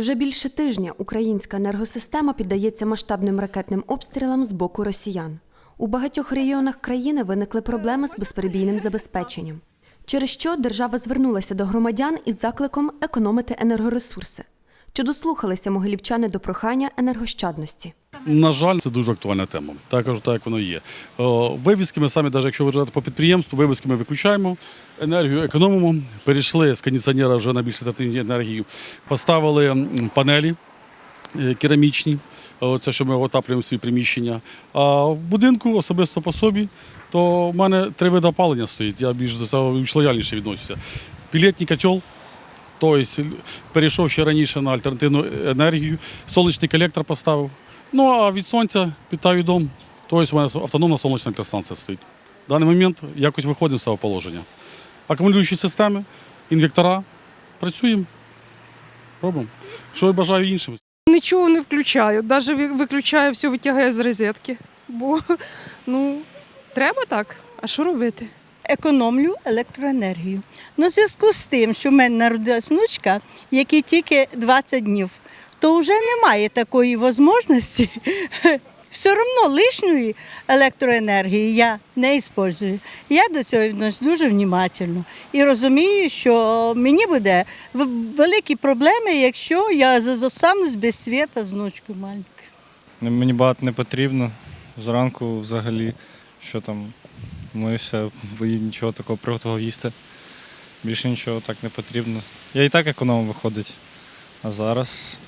Вже більше тижня українська енергосистема піддається масштабним ракетним обстрілам з боку росіян. У багатьох регіонах країни виникли проблеми з безперебійним забезпеченням, через що держава звернулася до громадян із закликом економити енергоресурси. Чи дослухалися могилівчани до прохання енергощадності? На жаль, це дуже актуальна тема. Так кажу, так як воно є. О, Вивіски ми самі, навіть якщо виїжджати по підприємству, вивіски ми виключаємо, енергію економимо. Перейшли з кондиціонера вже на більш альтернативні енергію. Поставили панелі е, керамічні. О, Це що ми отаплюємо свої приміщення. А в будинку особисто по собі, то в мене три види опалення стоїть. Я більш до цього більш лояльніше відносився. Пілетний котел, Тобто перейшов ще раніше на альтернативну енергію, сонячний колектор поставив. Ну а від сонця питаю дом. Тобто у мене автономна сонячна електростанція стоїть. В даний момент якось виходимо з цього положення. Акумулюючі системи, інвектора. Працюємо, робимо. Що я бажаю іншим. Нічого не включаю, навіть виключаю все, витягаю з розетки. Бо ну, треба так. А що робити? економлю електроенергію. На зв'язку з тим, що в мене народилась внучка, якій тільки 20 днів, то вже немає такої можливості. Все одно лишньої електроенергії я не використовую. Я до цього відношусь дуже внимательно і розумію, що мені буде великі проблеми, якщо я зостанусь без світа з внучкою маленькою. Мені багато не потрібно. Зранку взагалі, що там, мився, бо нічого такого приготував їсти. Більше нічого так не потрібно. Я і так економ виходить. А зараз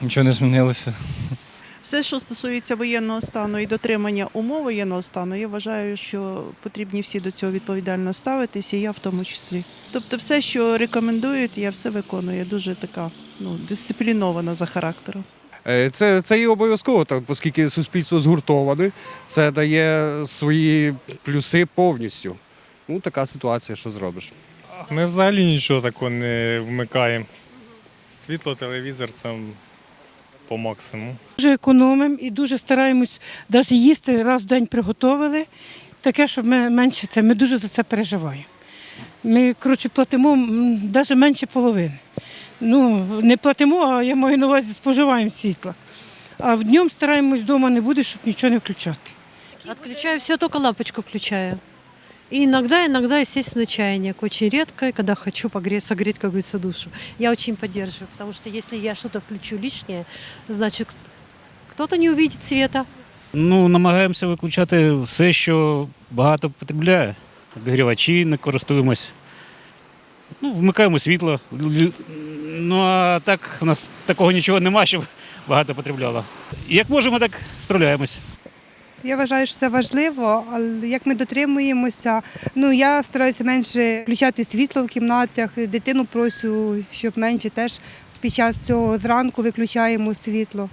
нічого не змінилося. Все, що стосується воєнного стану і дотримання умов воєнного стану, я вважаю, що потрібні всі до цього відповідально ставитися, і я в тому числі. Тобто, все, що рекомендують, я все виконую. Я дуже така ну, дисциплінована за характером. Е, Це, це і обов'язково, так, оскільки суспільство згуртоване, це дає свої плюси повністю. Ну, така ситуація, що зробиш. Ми взагалі нічого такого не вмикаємо. Світло, телевізор це по максимуму. Дуже економимо і дуже стараємось навіть їсти раз в день приготували. Таке, щоб ми менше це. Ми дуже за це переживаємо. Ми, коротше, платимо навіть менше половини. Ну, не платимо, а я маю на увазі споживаємо світла. А в днем стараємось вдома не буде, щоб нічого не включати. Отключаю все, только лампочку включаю. И иногда, иногда, естественно, чайник. Очень редко, когда хочу погреть, согреть, как говорится, душу. Я очень поддерживаю, потому что если я что-то включу лишнее, значит, кто-то не увидит света. Ну, намагаємося виключати все, що багато потребляє. Обігрівачі не користуємось. Ну, вмикаємо світло. Лю- Ну а так у нас такого нічого нема, щоб багато потребляло. Як можемо, так справляємось. Я вважаю, що це важливо, але як ми дотримуємося, ну я стараюся менше включати світло в кімнатах, дитину просю, щоб менше теж під час цього зранку виключаємо світло.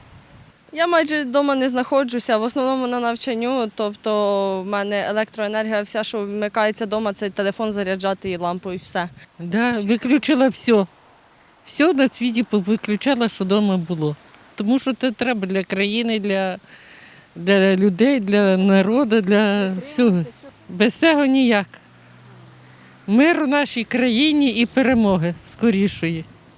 Я майже вдома не знаходжуся, в основному на навчанню. Тобто в мене електроенергія, вся, що вмикається вдома, це телефон заряджати і лампу, і все. Да, виключила все. Все на світі виключала, що вдома було. Тому що це треба для країни, для, для людей, для народу, для всього. Без цього ніяк. Мир у нашій країні і перемоги скорішої.